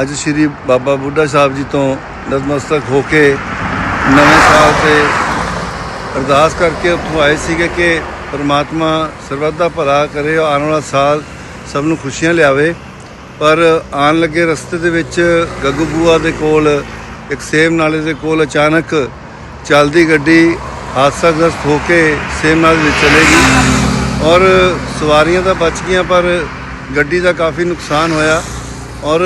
ਅੱਜ ਸ੍ਰੀ ਬਾਬਾ ਬੁੱਢਾ ਸਾਹਿਬ ਜੀ ਤੋਂ ਨਤਮਸਤਕ ਹੋ ਕੇ ਨਵੇਂ ਸਾਲ ਤੇ ਅਰਦਾਸ ਕਰਕੇ ਉੱਥੋਂ ਆਏ ਸੀਗੇ ਕਿ ਪਰਮਾਤਮਾ ਸਰਬੱਤ ਦਾ ਭਲਾ ਕਰੇ ਆਉਣ ਵਾਲਾ ਸਾਲ ਸਭ ਨੂੰ ਖੁਸ਼ੀਆਂ ਲਿਆਵੇ। ਪਰ ਆਉਣ ਲੱਗੇ ਰਸਤੇ ਦੇ ਵਿੱਚ ਗੱਗੂ ਬੂਆ ਦੇ ਕੋਲ, ਇੱਕ ਸੇਮ ਨਾਲੇ ਦੇ ਕੋਲ ਅਚਾਨਕ ਚੱਲਦੀ ਗੱਡੀ ਹਾਦਸਾਗ੍ਰਸਤ ਹੋ ਕੇ ਸੇਮ ਨਾਲੇ ਵਿੱਚ ਚਲੇ ਗਈ ਔਰ ਸਵਾਰੀਆਂ ਤਾਂ ਬਚ ਗਈਆਂ, ਪਰ ਗੱਡੀ ਦਾ ਕਾਫੀ ਨੁਕਸਾਨ ਹੋਇਆ ਔਰ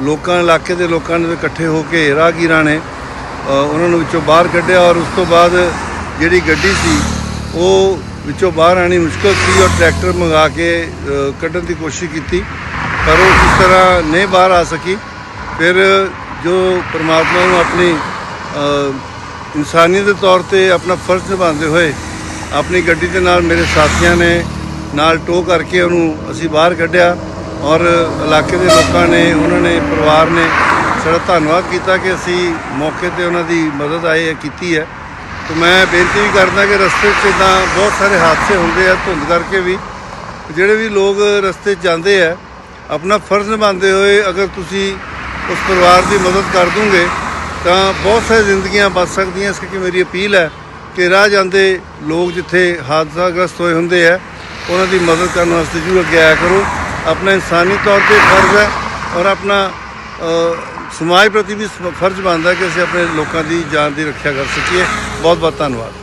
ਲੋਕਾਂ ਇਲਾਕੇ ਦੇ ਲੋਕਾਂ ਨੇ ਇਕੱਠੇ ਹੋ ਕੇ ਰਾਹਗੀਰਾਂ ਨੇ ਉਹਨਾਂ ਨੂੰ ਵਿੱਚੋਂ ਬਾਹਰ ਕੱਢਿਆ ਔਰ ਉਸ ਤੋਂ ਬਾਅਦ ਜਿਹੜੀ ਗੱਡੀ ਸੀ, ਉਹ ਵਿੱਚੋਂ ਬਾਹਰ ਆਣੀ ਮੁਸ਼ਕਲ ਸੀ ਔਰ ਟਰੈਕਟਰ ਮੰਗਾ ਕੇ ਕੱਢਣ ਦੀ ਕੋਸ਼ਿਸ਼ ਕੀਤੀ। ਪਰ ਉਹ ਕਿਸ ਤਰ੍ਹਾਂ ਨਹੀਂ ਬਾਹਰ ਆ ਸਕੀ, ਫਿਰ ਜੋ ਪਰਮਾਤਮਾ ਨੂੰ ਆਪਣੀ ਇਨਸਾਨੀਅਤ ਦੇ ਤੌਰ ਤੇ ਆਪਣਾ ਫਰਜ਼ ਨਿਭਾਉਂਦੇ ਹੋਏ ਆਪਣੀ ਗੱਡੀ ਦੇ ਨਾਲ ਮੇਰੇ ਸਾਥੀਆਂ ਨੇ ਨਾਲ ਟੋ ਕਰਕੇ ਉਹਨੂੰ ਅਸੀਂ ਬਾਹਰ ਕੱਢਿਆ। ਔਰ ਇਲਾਕੇ ਦੇ ਲੋਕਾਂ ਨੇ, ਉਹਨਾਂ ਨੇ, ਪਰਿਵਾਰ ਨੇ ਸਾਡਾ ਧੰਨਵਾਦ ਕੀਤਾ ਕਿ ਅਸੀਂ ਮੌਕੇ ਤੇ ਉਹਨਾਂ ਦੀ ਮਦਦ ਆਏ ਕੀਤੀ ਹੈ। ਤੇ ਮੈਂ ਬੇਨਤੀ ਵੀ ਕਰਦਾ ਕਿ ਰਸਤੇ 'ਚ ਇਦਾਂ ਬਹੁਤ ਸਾਰੇ ਹਾਦਸੇ ਹੁੰਦੇ ਆ, ਧੁੰਦ ਕਰਕੇ ਵੀ। ਜਿਹੜੇ ਵੀ ਲੋਕ ਰਸਤੇ 'ਚ ਜਾਂਦੇ ਆ, ਆਪਣਾ ਫਰਜ਼ ਨਿਭਾਉਂਦੇ ਹੋਏ ਅਗਰ ਤੁਸੀਂ ਉਸ ਪਰਿਵਾਰ ਦੀ ਮਦਦ ਕਰ ਦੋਗੇ, ਤਾਂ ਬਹੁਤ ਸਾਰੀ ਜ਼ਿੰਦਗੀਆਂ ਬਚ ਸਕਦੀਆਂ। ਇਸ ਕਰਕੇ ਮੇਰੀ ਅਪੀਲ ਹੈ ਕਿ ਰਾਹ ਜਾਂਦੇ ਲੋਕ ਜਿੱਥੇ ਹਾਦਸਾਗ੍ਰਸਤ ਹੋਏ ਹੁੰਦੇ ਆ, ਉਹਨਾਂ ਦੀ ਮਦਦ ਕਰਨ ਵਾਸਤੇ ਜ਼ਰੂਰ ਅੱਗੇ ਆਇਆ ਕਰੋ। ਆਪਣਾ ਇਨਸਾਨੀ ਤੌਰ ਤੇ ਫਰਜ਼ ਹੈ ਔਰ ਆਪਣਾ ਸਮਾਜ ਪ੍ਰਤੀ ਵੀ ਫਰਜ਼ ਬਣਦਾ ਕਿ ਅਸੀਂ ਆਪਣੇ ਲੋਕਾਂ ਦੀ ਜਾਨ ਦੀ ਰੱਖਿਆ ਕਰ ਸਕੀਏ ਬਹੁਤ ਬਹੁਤ ਧੰਨਵਾਦ